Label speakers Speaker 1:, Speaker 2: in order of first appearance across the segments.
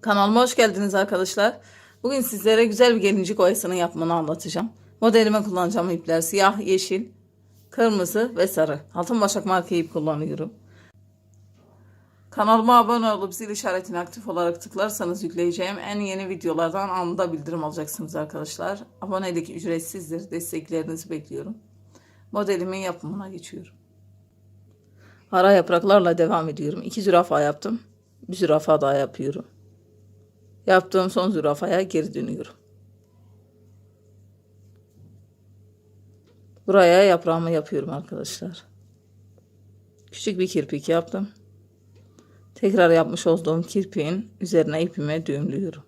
Speaker 1: Kanalıma hoş geldiniz arkadaşlar. Bugün sizlere güzel bir gelincik oyasının yapımını anlatacağım. Modelime kullanacağım ipler siyah, yeşil, kırmızı ve sarı. Altın başak marka ip kullanıyorum. Kanalıma abone olup zil işaretini aktif olarak tıklarsanız yükleyeceğim en yeni videolardan anında bildirim alacaksınız arkadaşlar. Abonelik ücretsizdir. Desteklerinizi bekliyorum. Modelimin yapımına geçiyorum. Ara yapraklarla devam ediyorum. İki zürafa yaptım. Bir zürafa daha yapıyorum. Yaptığım son zürafaya geri dönüyorum. Buraya yaprağımı yapıyorum arkadaşlar. Küçük bir kirpik yaptım. Tekrar yapmış olduğum kirpiğin üzerine ipimi düğümlüyorum.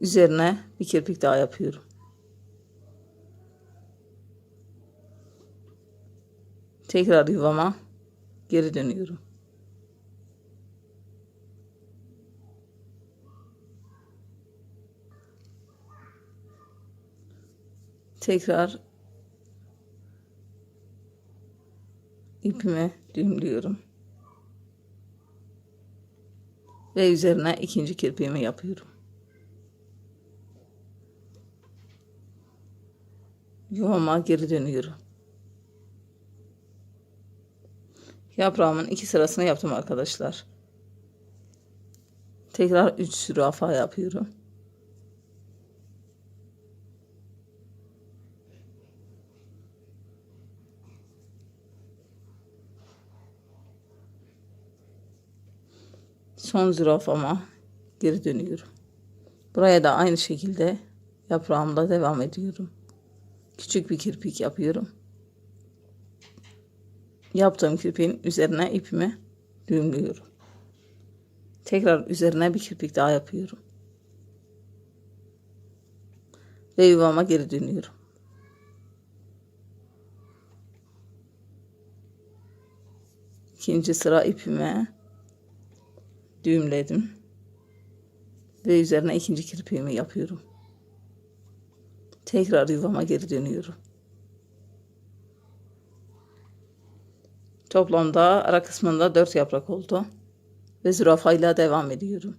Speaker 1: Üzerine bir kirpik daha yapıyorum. Tekrar yuvama geri dönüyorum. Tekrar ipimi düğümlüyorum. Ve üzerine ikinci kirpiğimi yapıyorum. Yuvama geri dönüyorum. Yaprağımın iki sırasını yaptım arkadaşlar. Tekrar 3 zürafa yapıyorum. Son zürafama geri dönüyorum. Buraya da aynı şekilde yaprağımla devam ediyorum. Küçük bir kirpik yapıyorum. Yaptığım kirpiğin üzerine ipimi düğümlüyorum. Tekrar üzerine bir kirpik daha yapıyorum. Ve yuvama geri dönüyorum. İkinci sıra ipime düğümledim. Ve üzerine ikinci kirpiğimi yapıyorum. Tekrar yuvama geri dönüyorum. Toplamda ara kısmında 4 yaprak oldu. Ve zürafayla devam ediyorum.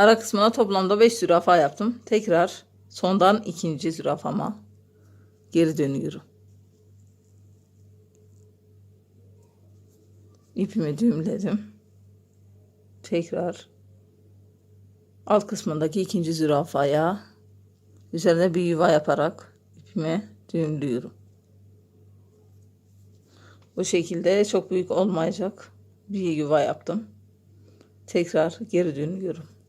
Speaker 1: Ara kısmına toplamda 5 zürafa yaptım. Tekrar sondan ikinci zürafama geri dönüyorum. İpimi düğümledim. Tekrar alt kısmındaki ikinci zürafaya üzerine bir yuva yaparak ipimi düğümlüyorum. Bu şekilde çok büyük olmayacak bir yuva yaptım. Tekrar geri dönüyorum.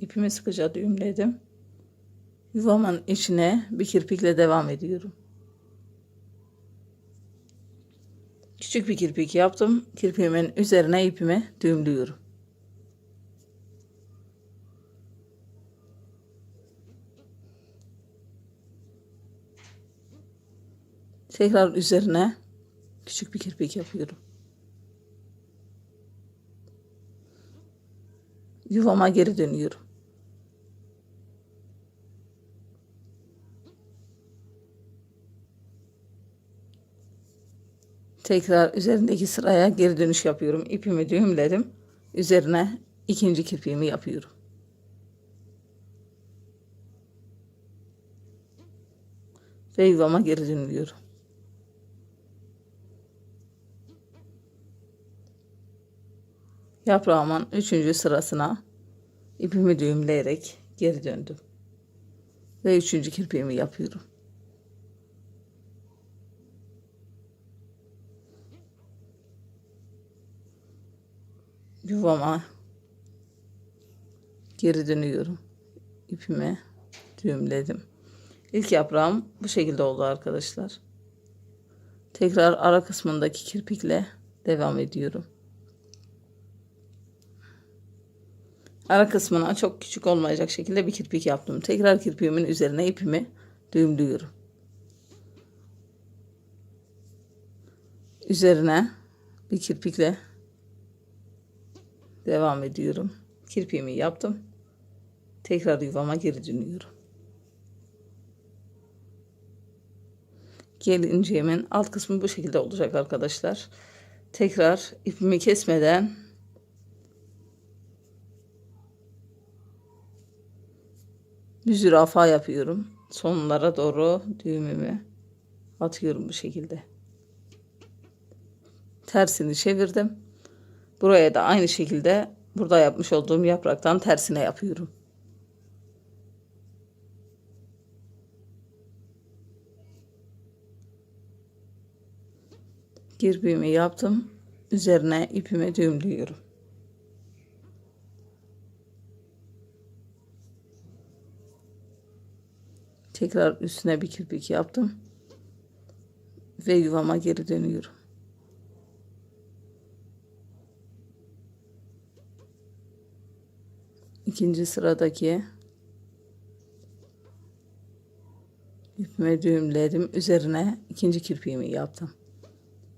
Speaker 1: İpimi sıkıca düğümledim. Yuvamın içine bir kirpikle devam ediyorum. Küçük bir kirpik yaptım. Kirpiğimin üzerine ipimi düğümlüyorum. Tekrar üzerine küçük bir kirpik yapıyorum. Yuvama geri dönüyorum. Tekrar üzerindeki sıraya geri dönüş yapıyorum. İpimi düğümledim. Üzerine ikinci kirpiğimi yapıyorum. Ve yuvama geri dönüyorum. Yaprağımın üçüncü sırasına ipimi düğümleyerek geri döndüm. Ve üçüncü kirpiğimi yapıyorum. Yuvama geri dönüyorum. İpimi düğümledim. İlk yaprağım bu şekilde oldu arkadaşlar. Tekrar ara kısmındaki kirpikle devam ediyorum. Ara kısmına çok küçük olmayacak şekilde bir kirpik yaptım. Tekrar kirpiğimin üzerine ipimi düğümlüyorum. Üzerine bir kirpikle devam ediyorum. Kirpiğimi yaptım. Tekrar yuvama geri dönüyorum. Gelinciğimin alt kısmı bu şekilde olacak arkadaşlar. Tekrar ipimi kesmeden bir zürafa yapıyorum. Sonlara doğru düğümümü atıyorum bu şekilde. Tersini çevirdim. Buraya da aynı şekilde burada yapmış olduğum yapraktan tersine yapıyorum. Kirpiğimi yaptım. Üzerine ipimi düğümlüyorum. Tekrar üstüne bir kirpik yaptım. Ve yuvama geri dönüyorum. İkinci sıradaki ipime düğümledim. Üzerine ikinci kirpiğimi yaptım.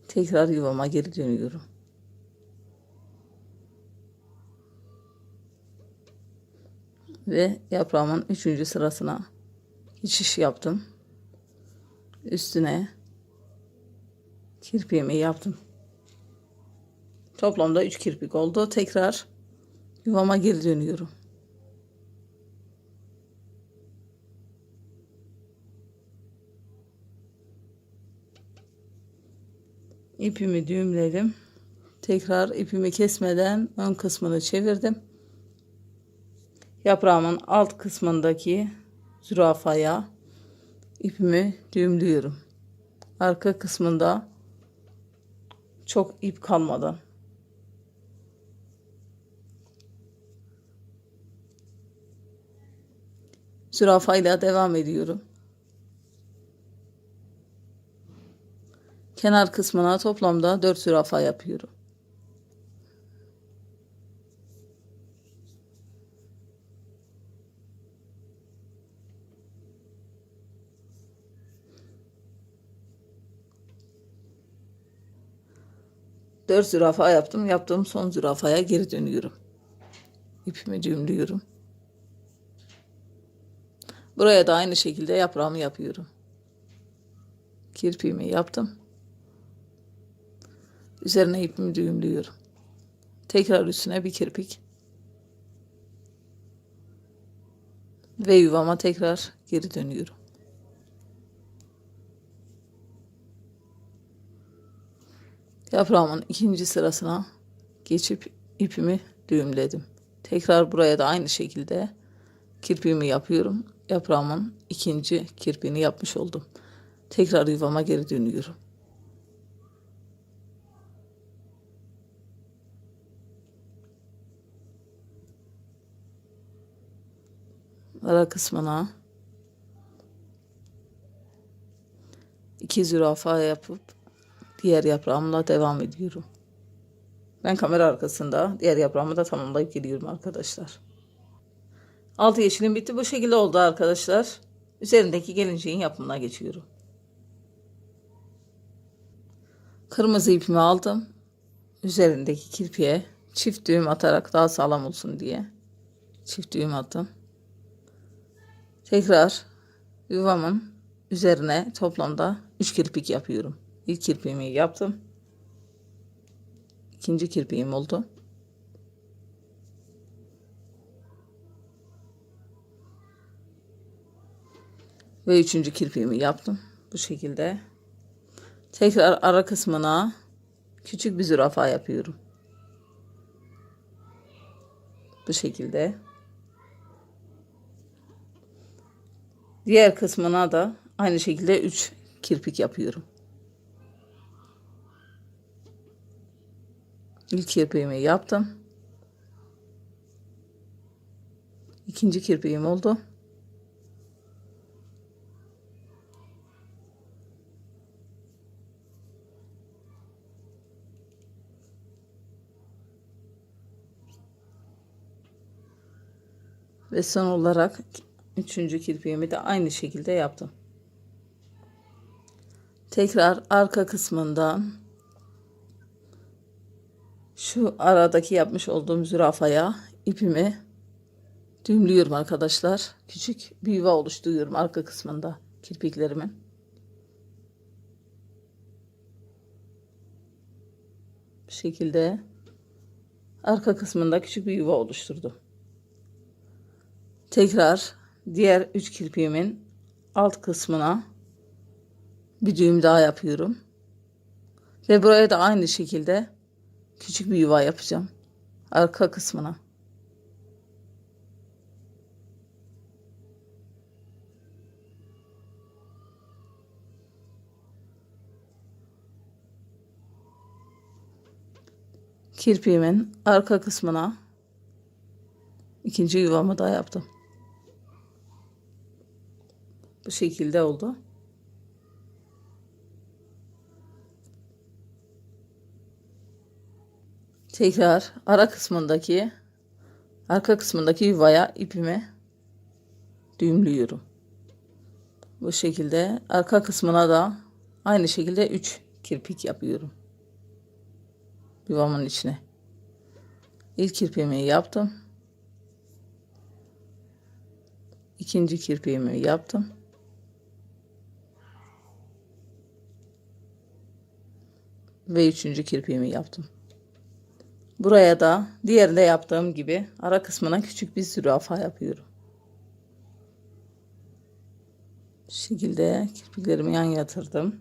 Speaker 1: Tekrar yuvama geri dönüyorum. Ve yaprağımın üçüncü sırasına geçiş yaptım. Üstüne kirpiğimi yaptım. Toplamda 3 kirpik oldu. Tekrar yuvama geri dönüyorum. İpimi düğümledim. Tekrar ipimi kesmeden ön kısmını çevirdim. Yaprağımın alt kısmındaki zürafaya ipimi düğümlüyorum. Arka kısmında çok ip kalmadan. Zürafayla devam ediyorum. Kenar kısmına toplamda 4 zürafa yapıyorum. Dört zürafa yaptım. Yaptığım son zürafaya geri dönüyorum. İpimi düğümlüyorum. Buraya da aynı şekilde yaprağımı yapıyorum. Kirpiğimi yaptım. Üzerine ipimi düğümlüyorum. Tekrar üstüne bir kirpik. Ve yuvama tekrar geri dönüyorum. Yaprağımın ikinci sırasına geçip ipimi düğümledim. Tekrar buraya da aynı şekilde kirpiğimi yapıyorum. Yaprağımın ikinci kirpiğini yapmış oldum. Tekrar yuvama geri dönüyorum. Ara kısmına iki zürafa yapıp diğer yaprağımla devam ediyorum. Ben kamera arkasında diğer yaprağımı da tamamlayıp geliyorum arkadaşlar. Altı yeşilim bitti. Bu şekilde oldu arkadaşlar. Üzerindeki gelinciğin yapımına geçiyorum. Kırmızı ipimi aldım. Üzerindeki kirpiye çift düğüm atarak daha sağlam olsun diye çift düğüm attım. Tekrar yuvamın üzerine toplamda 3 kirpik yapıyorum. İlk kirpiğimi yaptım. İkinci kirpiğim oldu. Ve üçüncü kirpiğimi yaptım. Bu şekilde. Tekrar ara kısmına küçük bir zürafa yapıyorum. Bu şekilde. Diğer kısmına da aynı şekilde 3 kirpik yapıyorum. İlk kirpiğimi yaptım. İkinci kirpiğim oldu. Ve son olarak üçüncü kirpiğimi de aynı şekilde yaptım. Tekrar arka kısmından şu aradaki yapmış olduğum zürafaya ipimi düğümlüyorum arkadaşlar. Küçük bir yuva oluşturuyorum arka kısmında kirpiklerimin. Bu şekilde arka kısmında küçük bir yuva oluşturdum. Tekrar diğer üç kirpiğimin alt kısmına bir düğüm daha yapıyorum. Ve buraya da aynı şekilde küçük bir yuva yapacağım. Arka kısmına. Kirpiğimin arka kısmına ikinci yuvamı da yaptım. Bu şekilde oldu. Tekrar ara kısmındaki arka kısmındaki yuvaya ipimi düğümlüyorum. Bu şekilde arka kısmına da aynı şekilde 3 kirpik yapıyorum. Yuvamın içine. İlk kirpiğimi yaptım. İkinci kirpiğimi yaptım. Ve üçüncü kirpiğimi yaptım. Buraya da diğerinde yaptığım gibi ara kısmına küçük bir zürafa yapıyorum. Bu şekilde kirpiklerimi yan yatırdım.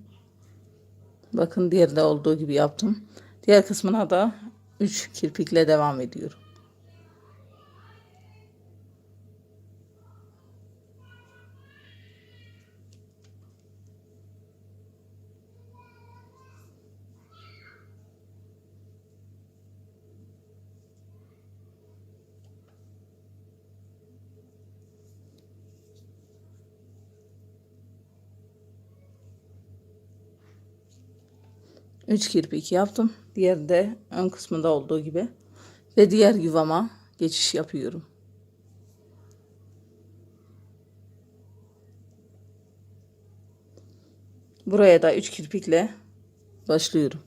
Speaker 1: Bakın diğerinde olduğu gibi yaptım. Diğer kısmına da 3 kirpikle devam ediyorum. Üç kirpik yaptım. Diğeri de ön kısmında olduğu gibi. Ve diğer yuvama geçiş yapıyorum. Buraya da üç kirpikle başlıyorum.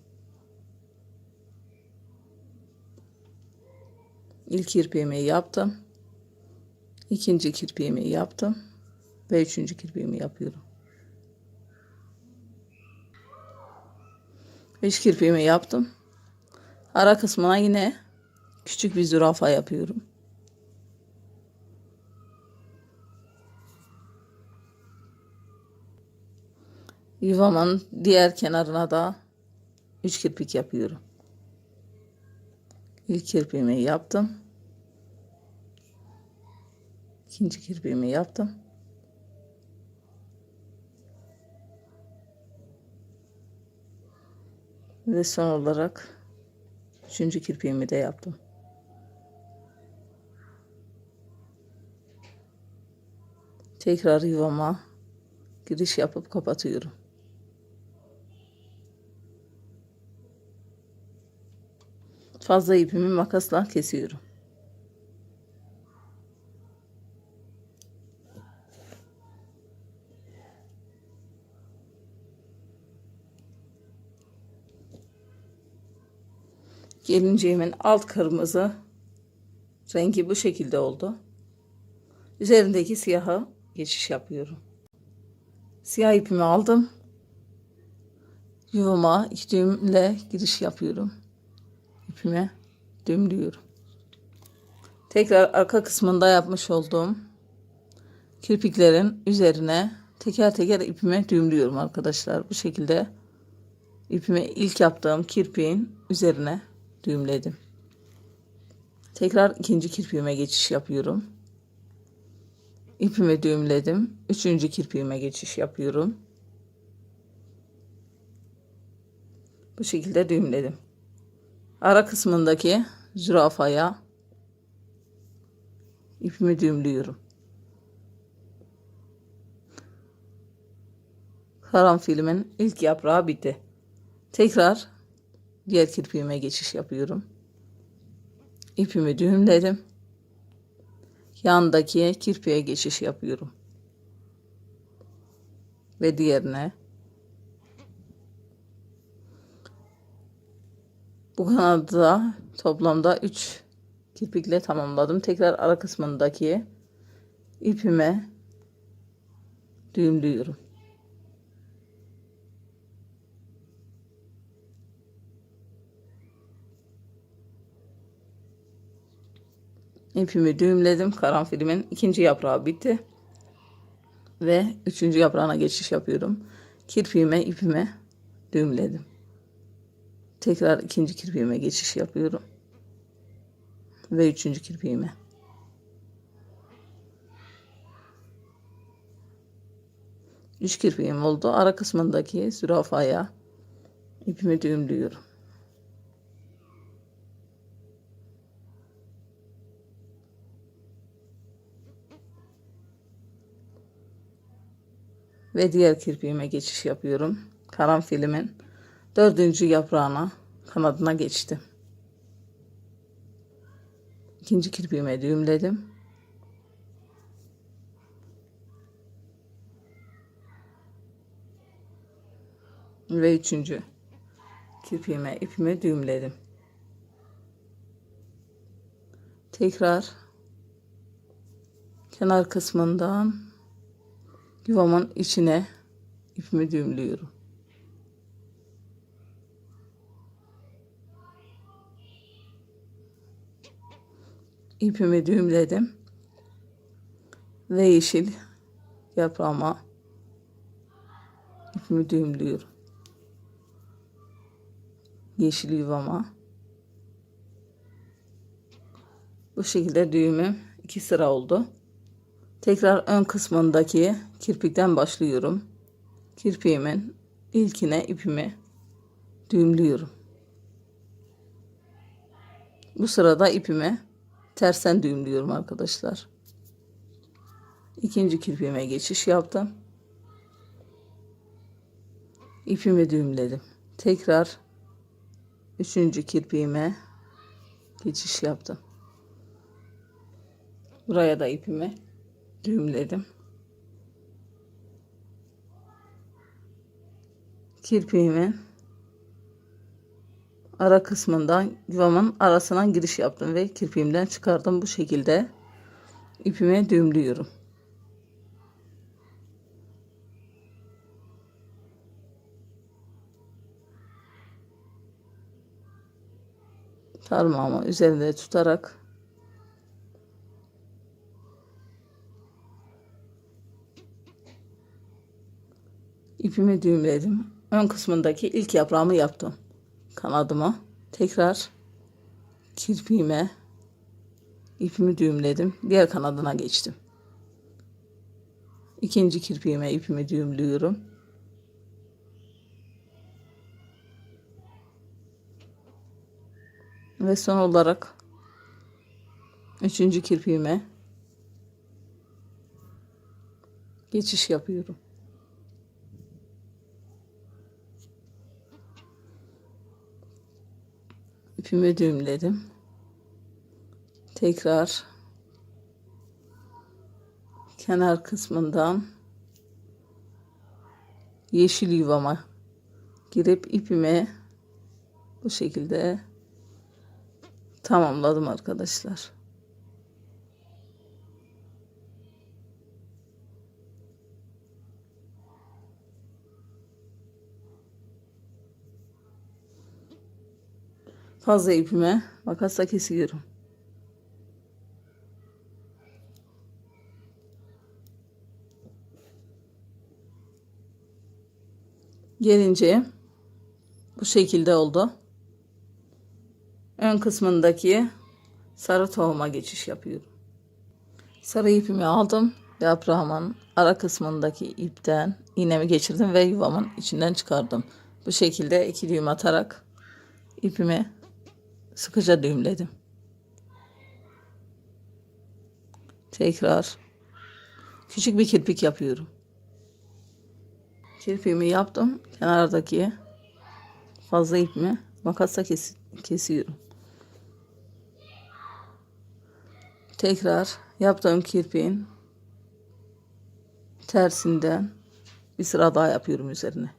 Speaker 1: İlk kirpiğimi yaptım. İkinci kirpiğimi yaptım. Ve üçüncü kirpiğimi yapıyorum. Üç kirpiğimi yaptım. Ara kısmına yine küçük bir zürafa yapıyorum. Yuvamın diğer kenarına da üç kirpik yapıyorum. İlk kirpiğimi yaptım. İkinci kirpiğimi yaptım. Ve son olarak üçüncü kirpiğimi de yaptım. Tekrar yuvama giriş yapıp kapatıyorum. Fazla ipimi makasla kesiyorum. Gelinciğimin alt kırmızı rengi bu şekilde oldu. Üzerindeki siyaha geçiş yapıyorum. Siyah ipimi aldım. Yuvama iki düğümle giriş yapıyorum. İpime düğümlüyorum. Tekrar arka kısmında yapmış olduğum kirpiklerin üzerine teker teker ipime düğümlüyorum arkadaşlar. Bu şekilde ipimi ilk yaptığım kirpiğin üzerine düğümledim. Tekrar ikinci kirpiğime geçiş yapıyorum. İpimi düğümledim. Üçüncü kirpiğime geçiş yapıyorum. Bu şekilde düğümledim. Ara kısmındaki zürafaya ipimi düğümlüyorum. Karanfilimin ilk yaprağı bitti. Tekrar diğer kirpiğime geçiş yapıyorum. İpimi düğümledim. yandaki kirpiğe geçiş yapıyorum. Ve diğerine. Bu kanadı da toplamda 3 kirpikle tamamladım. Tekrar ara kısmındaki ipime düğümlüyorum. İpimi düğümledim. Karanfilimin ikinci yaprağı bitti. Ve üçüncü yaprağına geçiş yapıyorum. Kirpiğime ipime düğümledim. Tekrar ikinci kirpiğime geçiş yapıyorum. Ve üçüncü kirpiğime. Üç kirpiğim oldu. Ara kısmındaki zürafaya ipimi düğümlüyorum. Ve diğer kirpiğime geçiş yapıyorum. Karanfilimin dördüncü yaprağına kanadına geçtim. İkinci kirpiğime düğümledim. Ve üçüncü kirpiğime ipimi düğümledim. Tekrar kenar kısmından yuvamın içine ipimi düğümlüyorum. İpimi düğümledim ve yeşil yaprağıma ipimi düğümlüyorum. Yeşil yuvama bu şekilde düğümüm iki sıra oldu. Tekrar ön kısmındaki kirpikten başlıyorum. Kirpiğimin ilkine ipimi düğümlüyorum. Bu sırada ipimi tersen düğümlüyorum arkadaşlar. İkinci kirpiğime geçiş yaptım. İpimi düğümledim. Tekrar üçüncü kirpiğime geçiş yaptım. Buraya da ipimi düğümledim. Kirpiğimin ara kısmından yuvamın arasından giriş yaptım ve kirpiğimden çıkardım bu şekilde ipime düğümlüyorum. Parmağımı üzerinde tutarak ipimi düğümledim. Ön kısmındaki ilk yaprağımı yaptım. Kanadıma tekrar kirpiğime ipimi düğümledim. Diğer kanadına geçtim. İkinci kirpiğime ipimi düğümlüyorum. Ve son olarak üçüncü kirpiğime geçiş yapıyorum. İpimi düğümledim. Tekrar kenar kısmından yeşil yuvama girip ipime bu şekilde tamamladım arkadaşlar. Fazla ipime makasla kesiyorum. Gelince bu şekilde oldu. Ön kısmındaki sarı tohuma geçiş yapıyorum. Sarı ipimi aldım. Yaprağımın ara kısmındaki ipten iğnemi geçirdim ve yuvamın içinden çıkardım. Bu şekilde iki düğüm atarak ipimi sıkıca düğümledim. Tekrar küçük bir kirpik yapıyorum. Kirpiğimi yaptım. Kenardaki fazla ipimi makasla kes kesiyorum. Tekrar Yaptığım kirpiğin tersinden bir sıra daha yapıyorum üzerine.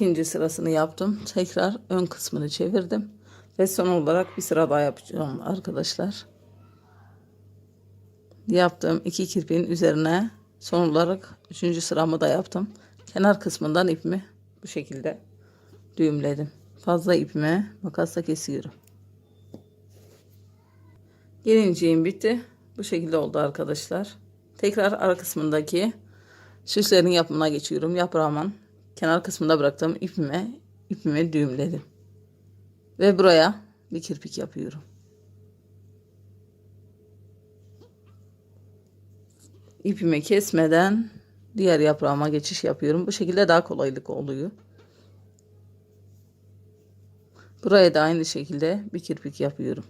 Speaker 1: İkinci sırasını yaptım. Tekrar ön kısmını çevirdim. Ve son olarak bir sıra daha yapacağım arkadaşlar. Yaptığım iki kirpiğin üzerine son olarak üçüncü sıramı da yaptım. Kenar kısmından ipimi bu şekilde düğümledim. Fazla ipimi makasla kesiyorum. Gelinciğim bitti. Bu şekilde oldu arkadaşlar. Tekrar ara kısmındaki süslerin yapımına geçiyorum. Yaprağımın kenar kısmında bıraktığım ipime ipimi düğümledim. Ve buraya bir kirpik yapıyorum. İpimi kesmeden diğer yaprağıma geçiş yapıyorum. Bu şekilde daha kolaylık oluyor. Buraya da aynı şekilde bir kirpik yapıyorum.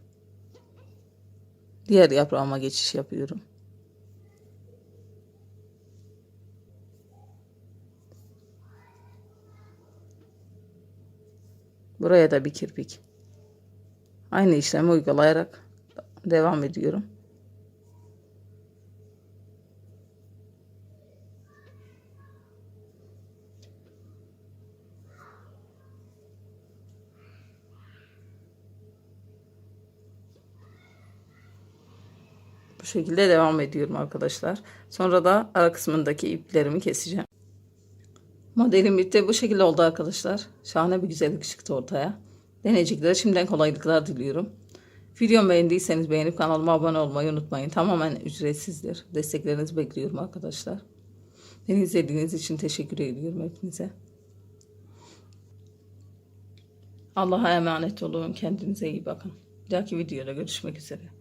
Speaker 1: Diğer yaprağıma geçiş yapıyorum. Buraya da bir kirpik. Aynı işlemi uygulayarak devam ediyorum. Bu şekilde devam ediyorum arkadaşlar. Sonra da ara kısmındaki iplerimi keseceğim. Modelim bitti. Bu şekilde oldu arkadaşlar. Şahane bir güzellik çıktı ortaya. Deneyeceklere şimdiden kolaylıklar diliyorum. Videomu beğendiyseniz beğenip kanalıma abone olmayı unutmayın. Tamamen ücretsizdir. Desteklerinizi bekliyorum arkadaşlar. Beni izlediğiniz için teşekkür ediyorum hepinize. Allah'a emanet olun. Kendinize iyi bakın. Bir dahaki videoda görüşmek üzere.